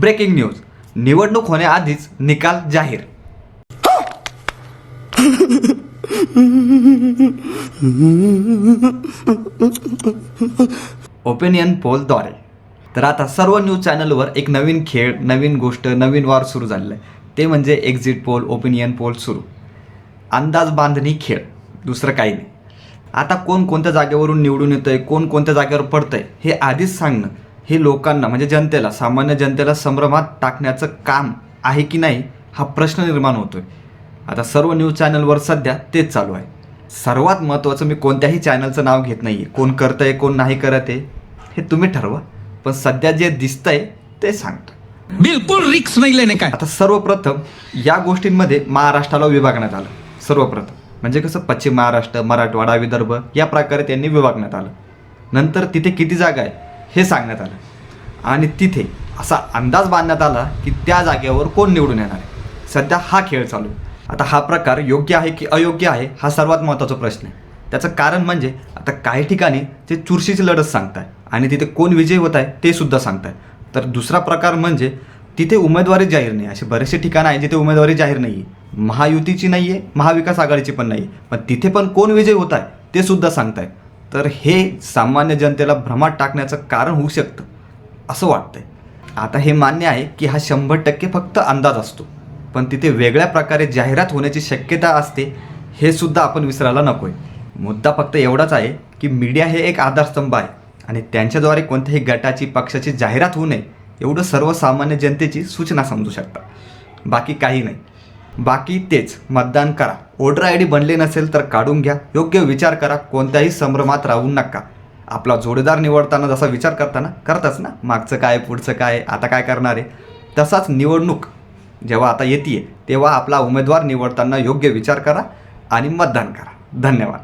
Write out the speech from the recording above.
Breaking news. निवडणूक होण्याआधीच निकाल जाहीर. ओपिनियन पोलद्वारे तर आता सर्व न्यूज चॅनलवर एक नवीन खेळ नवीन गोष्ट नवीन वार सुरू झालेलं आहे. ते म्हणजे एक्झिट पोल ओपिनियन पोल सुरू. अंदाज बांधणी खेळ. दुसरं काही नाही. आता कोण कोणत्या जागेवरून निवडून येतं आहे कोण कोणत्या जागेवर पडतं आहे हे आधीच सांगणं. हे लोकांना म्हणजे जनतेला सामान्य जनतेला संभ्रमात टाकण्याचं काम आहे की नाही हा प्रश्न निर्माण होतोय. आता सर्व न्यूज चॅनलवर सध्या तेच चालू आहे. सर्वात महत्त्वाचं मी कोणत्याही चॅनलचं नाव घेत नाही आहे कोण करतं आहे कोण नाही करत आहे हे तुम्ही ठरवा. पण सध्या जे दिसतंय ते सांगतो. बिल्कुल रिक्स नहीं लेने का है। आता सर्वप्रथम या गोष्टींमध्ये महाराष्ट्राला विभागण्यात आलं. सर्वप्रथम. म्हणजे कसं पश्चिम महाराष्ट्र मराठवाडा विदर्भ या प्रकारे त्यांनी विभागण्यात आलं. नंतर तिथे किती जागा आहे? हे सांगण्यात आलं. आणि तिथे असा अंदाज बांधण्यात आला की त्या जागेवर कोण निवडून येणार आहे? सध्या हा खेळ चालू आहे. आता हा प्रकार योग्य आहे की अयोग्य आहे हा सर्वात महत्त्वाचा प्रश्न आहे. त्याचं कारण म्हणजे आता काही ठिकाणी ते चुरशीची लढत सांगताय आणि तिथे कोण विजयी होत आहे ते सुद्धा सांगताय. तर दुसरा प्रकार म्हणजे तिथे उमेदवारी जाहीर नाही. असे बरेचसे ठिकाणं आहे जिथे उमेदवारी जाहीर नाही आहे महायुतीची नाही आहे महाविकास आघाडीची पण नाही आहे पण तिथे पण कोण विजय होत आहे ते सुद्धा सांगताय. तर हे सामान्य जनतेला भ्रमात टाकण्याचं कारण होऊ शकतं असं वाटतंय. आता हे मान्य आहे की हा शंभर टक्के फक्त अंदाज असतो पण तिथे वेगळ्या प्रकारे जाहिरात होण्याची शक्यता असते हे सुद्धा आपण विसरायला नको आहे मुद्दा फक्त एवढाच आहे की मीडिया हे एक आधारस्तंभ आहे आणि त्यांच्याद्वारे कोणत्याही गटाची पक्षाची जाहिरात होऊ नये एवढं सर्वसामान्य जनतेची सूचना समजू शकता बाकी काही नाही. बाकी तेच मतदान करा. वोटर आय डी बनले नसेल तर काढून घ्या. योग्य विचार करा. कोणत्याही संभ्रमात राहू नका. आपला जोडीदार निवडताना जसा विचार करताना करताच ना. मागचं काय पुढचं काय आता काय करणार आहे? तसाच निवडणूक जेव्हा आता येते तेव्हा आपला उमेदवार निवडताना योग्य विचार करा आणि मतदान करा. धन्यवाद.